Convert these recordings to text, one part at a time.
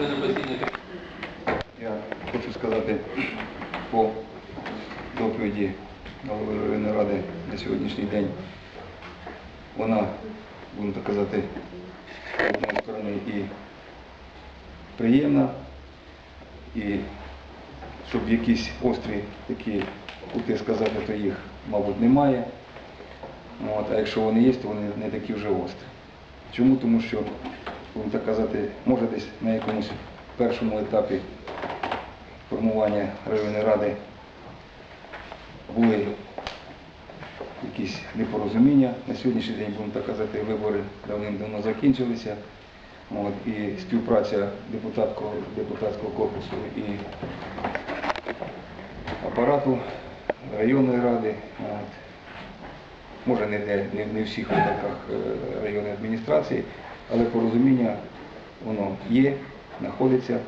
члена постійної Я хочу сказати по доповіді голови районної ради на сьогоднішній день. Вона, будемо так казати, з однієї сторони і приємна, і щоб якісь острі такі кути сказати, то їх, мабуть, немає. От, А якщо вони є, то вони не такі вже острі. Чому? Тому що будемо так казати, може десь на якомусь першому етапі формування районної ради були якісь непорозуміння. На сьогоднішній день, будемо так казати, вибори давним-давно закінчилися. От, і співпраця депутатського, депутатського корпусу і апарату районної ради. От, може не, не, не всіх випадках е, районної адміністрації, але порозуміння воно є, знаходиться.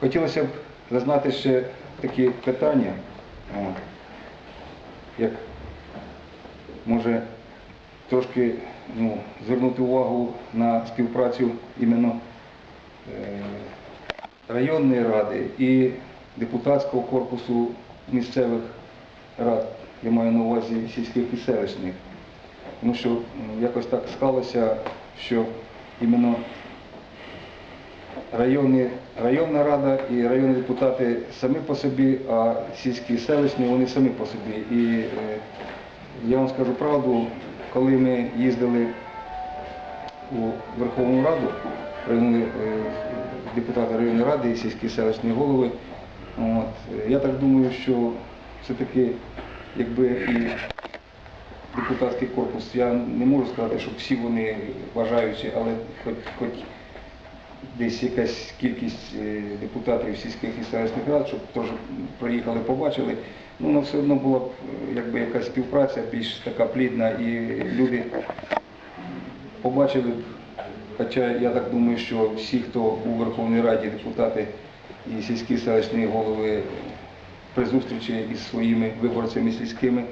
Хотілося б зазнати ще такі питання, як може трошки ну, звернути увагу на співпрацю іменно е, районної ради і депутатського корпусу місцевих рад, я маю на увазі сільських і селищних. Тому що якось так склалося, що іменно районні, районна рада і районні депутати самі по собі, а сільські і селищні вони самі по собі. І е, я вам скажу правду, коли ми їздили у Верховну Раду, районні, е, депутати районної ради і сільські селищні голови, от, я так думаю, що все-таки якби і депутатський корпус, я не можу сказати, що всі вони бажаючі, але хоч, хоч десь якась кількість е, депутатів сільських і селищних рад, щоб теж проїхали, побачили. Ну, воно все одно була б е, якби якась співпраця більш така плідна, і люди побачили б, хоча я так думаю, що всі, хто у Верховній Раді, депутати і сільські селищні голови при зустрічі із своїми виборцями сільськими,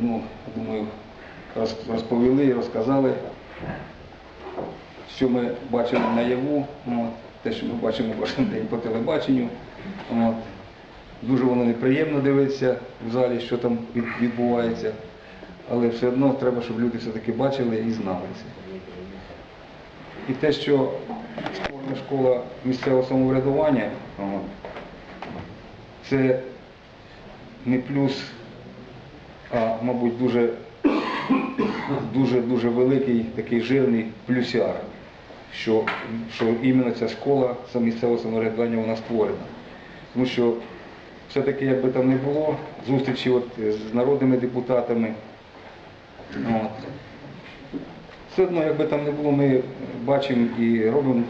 ну, думаю, роз- розповіли, розказали що ми бачили наяву, от, те, що ми бачимо кожен день по телебаченню. От. Дуже воно неприємно дивитися в залі, що там відбувається. Але все одно треба, щоб люди все-таки бачили і знали це. І те, що створена школа місцевого самоврядування, от, це не плюс, а, мабуть, дуже дуже дуже великий такий жирний плюсяр, що, що іменно ця школа за місцевого самоврядування вона створена. Тому що все-таки, як би там не було, зустрічі от з народними депутатами. От. Все одно, як би там не було, ми бачимо і робимо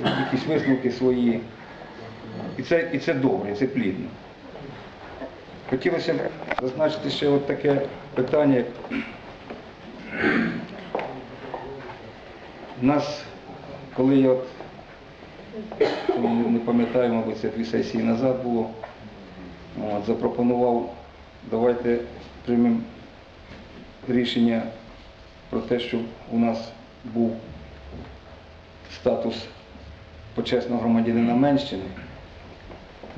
якісь висновки свої. І це, і це добре, це плідно. Хотілося б зазначити ще от таке питання. Нас, коли я от, не пам'ятаю, мабуть, це дві сесії назад було, от, запропонував, давайте приймемо рішення про те, щоб у нас був статус почесного громадянина Менщини.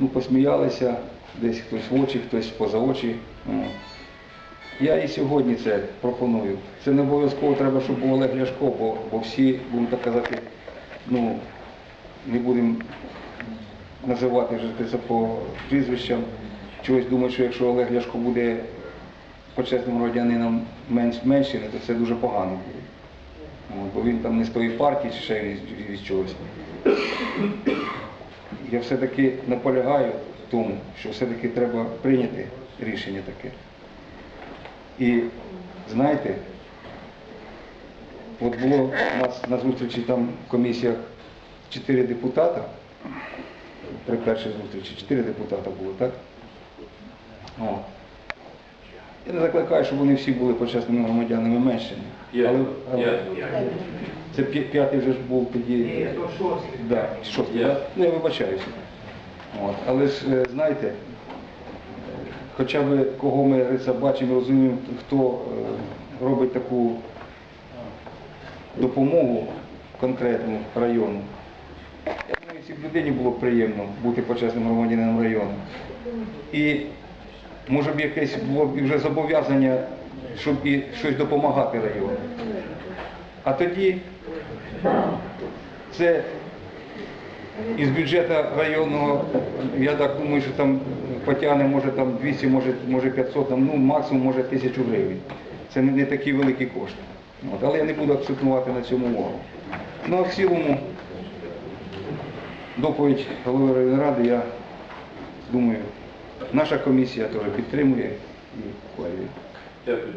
Ну, посміялися, десь хтось в очі, хтось поза очі. Я і сьогодні це пропоную. Це не обов'язково треба, щоб був Олег Ляшко, бо, бо всі, будемо так казати, ну, не будемо називати це по прізвищам. Чогось думаю, що якщо Олег Ляшко буде почесним громадянином менш, Менщини, то це дуже погано буде. Бо він там не з тої партії чи ще від, від чогось. Я все-таки наполягаю в тому, що все-таки треба прийняти рішення таке. І знаєте, от було у нас на зустрічі там в комісіях чотири депутата, при першій зустрічі чотири депутата було, так? О. Я не закликаю, щоб вони всі були почесними громадянами Менщини. Я- але, я- Це п'ятий вже ж був тоді. Да, шостий, Я. да? Ну, я вибачаюся. От. Але ж, е, знаєте, е, хоча б кого ми Риса, бачимо, розуміємо, хто е, робить таку допомогу конкретну району. Я думаю, цій людині було б приємно бути почесним громадянином району. І може б якесь було б вже зобов'язання, щоб і щось допомагати району. А тоді це із бюджету районного, я так думаю, що там потягне може там 200, може, може 500, там, ну максимум може 1000 гривень. Це не, такі великі кошти. От, але я не буду акцентувати на цьому увагу. Ну а в цілому доповідь голови районної ради, я думаю, наша комісія теж підтримує і ухвалює. Дякую.